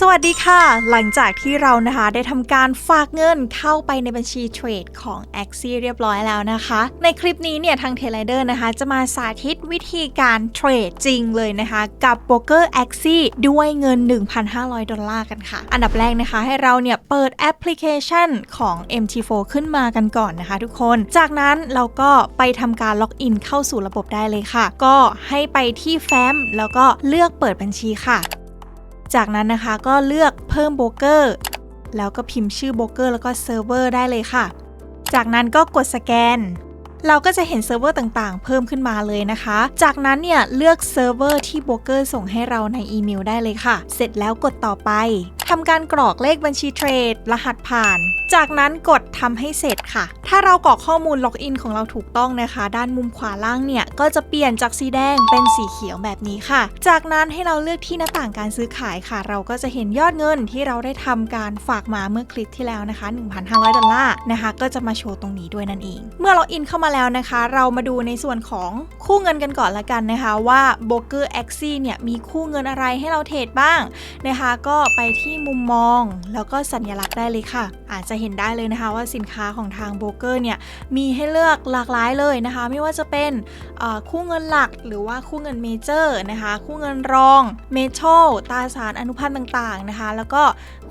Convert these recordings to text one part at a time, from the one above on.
สวัสดีค่ะ หลังจากที่เรานะคะได้ทำการฝากเงินเข้าไปในบัญชีเทรดของ a x i เรียบร้อยแล้วนะคะ ในคลิปนี้เนี่ยทางเทเลเดอร์นะคะ จะมาสาธิตวิธีการเทรดจริงเลยนะคะ กับโบรกเกอร์ a x i ด้วยเงิน 1,500 ดอลลาร์กันค่ะ อันดับแรกนะคะให้เราเนี่ยเปิดแอปพลิเคชันของ MT4 ขึ้นมากันก่อนนะคะทุกคน จากนั้นเราก็ไปทำการล็อกอินเข้าสู่ระบบได้เลยค่ะ ก็ให้ไปที่แฟ้มแล้วก็เลือกเปิดบัญชีค่ะ จากนั้นนะคะก็เลือกเพิ่มโบรกเกอร์ แล้วก็พิมพ์ชื่อโบรกเกอร์แล้วก็เซิร์ฟเวอร์ได้เลยค่ะ จากนั้นก็กดสแกน เราก็จะเห็นเซิร์ฟเวอร์ต่างๆ เพิ่มขึ้นมาเลยนะคะ จากนั้นเนี่ยเลือกเซิร์ฟเวอร์ที่โบรกเกอร์ส่งให้เราในอีเมลได้เลยค่ะ เสร็จแล้วกดต่อไปทำการกรอกเลขบัญชีเทรด รหัสผ่าน จากนั้นกดทำให้เสร็จค่ะ ถ้าเรากรอกข้อมูลล็อกอินของเราถูกต้องนะคะ ด้านมุมขวาล่างเนี่ย ก็จะเปลี่ยนจากสีแดงเป็นสีเขียวแบบนี้ค่ะ จากนั้นให้เราเลือกที่หน้าต่างการซื้อขายค่ะ เราก็จะเห็นยอดเงินที่เราได้ทำการฝากมาเมื่อคลิปที่แล้วนะคะ 1,500 ดอลลาร์นะคะ ก็จะมาโชว์ตรงนี้ด้วยนั่นเอง เมื่อล็อกอินเข้ามาแล้วนะคะ เรามาดูในส่วนของคู่เงินกันก่อนละกันนะคะว่าโบรกเกอร์ a x i เนี่ยมีคู่เงินอะไรให้เราเทรดบ้างนะคะ ก็ไปที่มุมมองแล้วก็สัญลักษณ์ได้เลยค่ะ อาจจะเห็นได้เลยนะคะว่าสินค้าของทางโบรกเกอร์เนี่ยมีให้เลือกหลากหลายเลยนะคะ ไม่ว่าจะเป็นคู่เงินหลักหรือว่าคู่เงินเมเจอร์นะคะคู่เงินรองเมทัลตราสารอนุพันธ์ต่างๆนะคะ แล้วก็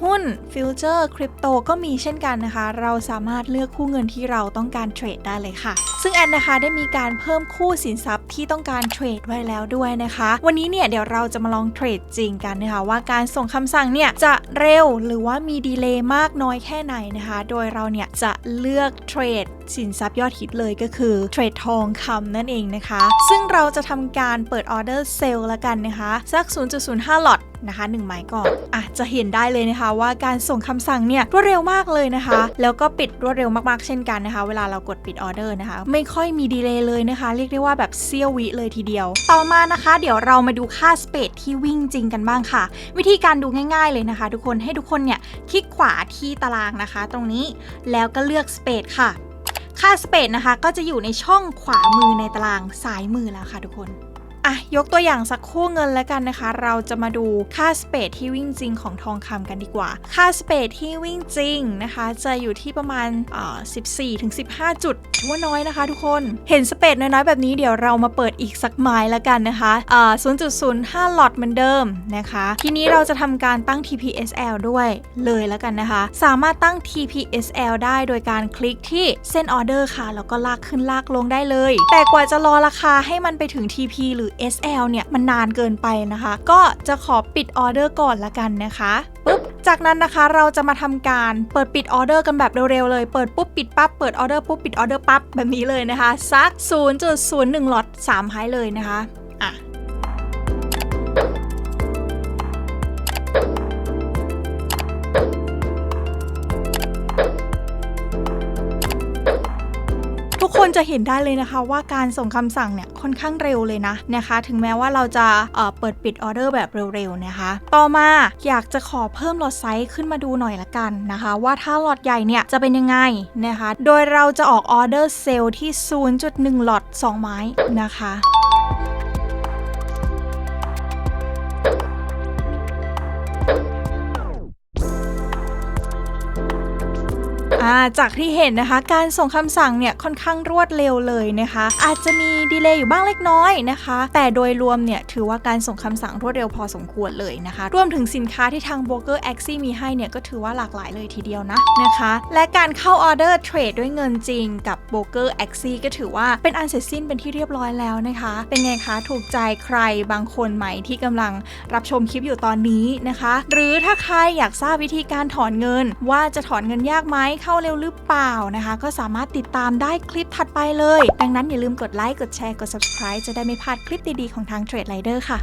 หุ้นฟิวเจอร์คริปโตก็มีเช่นกันนะคะ เราสามารถเลือกคู่เงินที่เราต้องการเทรดได้เลยค่ะ ซึ่งแอนนะคะได้มีการเพิ่มคู่สินทรัพย์ที่ต้องการเทรดไว้แล้วด้วยนะคะ วันนี้เนี่ยเดี๋ยวเราจะมาลองเทรดจริงกันนะคะว่าการส่งคำสั่งเนี่ยจะเร็วหรือว่ามีดีเลย์มากน้อยแค่ไหนนะคะ โดยเราเนี่ยจะเลือกเทรดสินทรัพย์ยอดฮิตเลยก็คือเทรดทองคำนั่นเองนะคะ ซึ่งเราจะทำการเปิดออเดอร์เซลล์ละกันนะคะ สัก 0.05 หลอด นะคะ1ไม้ก่อนอะจะเห็นได้เลยนะคะ ว่าการส่งคำสั่งเนี่ยรวดเร็วมากเลยนะคะ แล้วก็ปิดรวดเร็วมากๆเช่นกันนะคะ เวลาเรากดปิดออเดอร์นะคะ ไม่ค่อยมีดีเลย์เลยนะคะ เรียกได้ว่าแบบเซี่ยววิเลยทีเดียว ต่อมานะคะ เดี๋ยวเรามาดูค่าสเปดที่วิ่งจริงกันบ้างค่ะ วิธีการดูง่าย ๆเลยนะคะ ทุกคนให้ทุกคนเนี่ยคลิกขวาที่ตารางนะคะ ตรงนี้แล้วก็เลือกสเปดค่ะ ค่าสเปดนะคะ ก็จะอยู่ในช่องขวามือในตารางซ้ายมือแล้วค่ะทุกคน อะยกตัวอย่างสักคู่เงินแล้วกันนะคะ เราจะมาดูค่าสเปดที่วิ่งจริงของทองคำกันดีกว่า ค่าสเปดที่วิ่งจริงนะคะ จะอยู่ที่ประมาณอ่า14ถึง15 จุดถือว่าน้อยนะคะ ทุกคนเห็นสเปดน้อยๆแบบนี้เดี๋ยวเรามาเปิดอีกสักไม้แล้วกันนะคะอ่า0.05 หลอตเหมือนเดิมนะคะ ทีนี้เราจะทำการตั้ง TPSL ด้วยเลยแล้วกันนะคะ สามารถตั้ง TPSL ได้โดยการคลิกที่เส้นออเดอร์ค่ะแล้วก็ลากขึ้นลากลงได้เลย แต่กว่าจะรอราคาให้มันไปถึง TP หรือ SL เนี่ยมันนานเกินไปนะคะ ก็จะขอปิดออเดอร์ก่อนละกันนะคะปุ๊บจากนั้นนะคะเราจะมาทำการเปิดปิดออเดอร์กันแบบเร็วๆเลย เปิดปุ๊บปิดปั๊บ เปิดออเดอร์ปุ๊บปิดออเดอร์ปั๊บแบบนี้เลยนะคะ สัก 0.01หลอต3ไฮเลยนะคะอะ จะเห็นได้เลยนะคะว่าการส่งคำสั่งเนี่ยค่อนข้างเร็วเลยนะนะคะ ถึงแม้ว่าเราจะเเปิดปิดออเดอร์แบบเร็วๆนะคะ ต่อมาอยากจะขอเพิ่มหลอดไซส์ขึ้นมาดูหน่อยละกันนะคะ ว่าถ้าหลอดใหญ่เนี่ยจะเป็นยังไงนะคะ โดยเราจะออกออเดอร์เซลล์ที่ 0.1 หลอด 2 ไม้นะคะ จากที่เห็นนะคะ การส่งคำสั่งเนี่ยค่อนข้างรวดเร็วเลยนะคะ อาจจะมีดีเลย์อยู่บ้างเล็กน้อยนะคะ แต่โดยรวมเนี่ยถือว่าการส่งคำสั่งรวดเร็วพอสมควรเลยนะคะ รวมถึงสินค้าที่ทาง b r o k e r a x i มีให้เนี่ยก็ถือว่าหลากหลายเลยทีเดียวนะนะคะ และการเข้าออเดอร์เทรดด้วยเงินจริงกับ b r o k e r a x i ก็ถือว่าเป็นอันเสร็จสิ้นเป็นที่เรียบร้อยแล้วนะคะ เป็นไงคะถูกใจใครบางคนไหมที่กำลังรับชมคลิปอยู่ตอนนี้นะคะ หรือถ้าใครอยากทราบวิธีการถอนเงิน ว่าจะถอนเงินยากไหมเข้าเร็วหรือเปล่านะคะ ก็สามารถติดตามได้คลิปถัดไปเลย ดังนั้นอย่าลืมกดไลค์ กดแชร์ กด subscribe จะได้ไม่พลาดคลิปดีๆ ของทาง Trade Rider ค่ะ